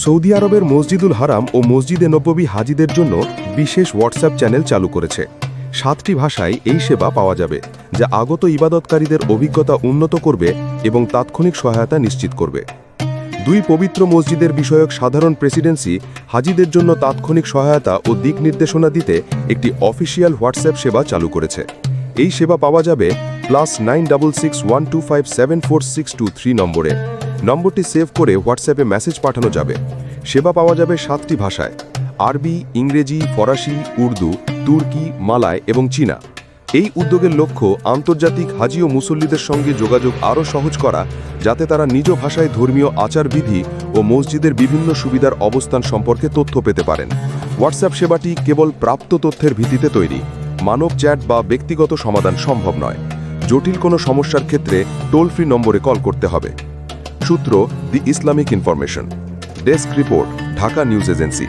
Saudi আরবের মসজিদুল হারাম ও মসজিদে নব্ববী হাজিদের জন্য বিশেষ হোয়াটসঅ্যাপ চ্যানেল চালু করেছে। সাতটি ভাষায় এই সেবা পাওয়া যাবে, যা আগত ইবাদতকারীদের অভিজ্ঞতা উন্নত করবে এবং তাৎক্ষণিক সহায়তা নিশ্চিত করবে। দুই পবিত্র মসজিদের বিষয়ক সাধারণ প্রেসিডেন্সি হাজিদের জন্য তাৎক্ষণিক সহায়তা ও দিক নির্দেশনা দিতে একটি অফিসিয়াল হোয়াটসঅ্যাপ সেবা চালু করেছে। এই সেবা পাওয়া যাবে plus nine six one two five seven four six two three নম্বরে। নম্বরটি সেভ করে হোয়াটসঅ্যাপে মেসেজ পাঠানো যাবে। সেবা পাওয়া যাবে সাতটি ভাষায়। আরবি, ইংরেজি, ফরাসি, উর্দু, তুর্কি, মালায় এবং চীনা। এই উদ্যোগের লক্ষ্য আন্তর্জাতিক হাজি ও মুসল্লিদের সঙ্গে যোগাযোগ আরও সহজ করা, যাতে তারা নিজ ভাষায় ধর্মীয় আচারবিধি ও মসজিদের বিভিন্ন সুবিধার অবস্থান সম্পর্কে তথ্য পেতে পারেন। হোয়াটসঅ্যাপ সেবাটি কেবল প্রাপ্ত তথ্যের ভিত্তিতে তৈরি। মানব চ্যাট বা ব্যক্তিগত সমাধান সম্ভব নয়। জটিল কোনো সমস্যার ক্ষেত্রে টোল ফ্রি নম্বরে কল করতে হবে। সূত্র the Islamic information. Desk report Dhaka news agency.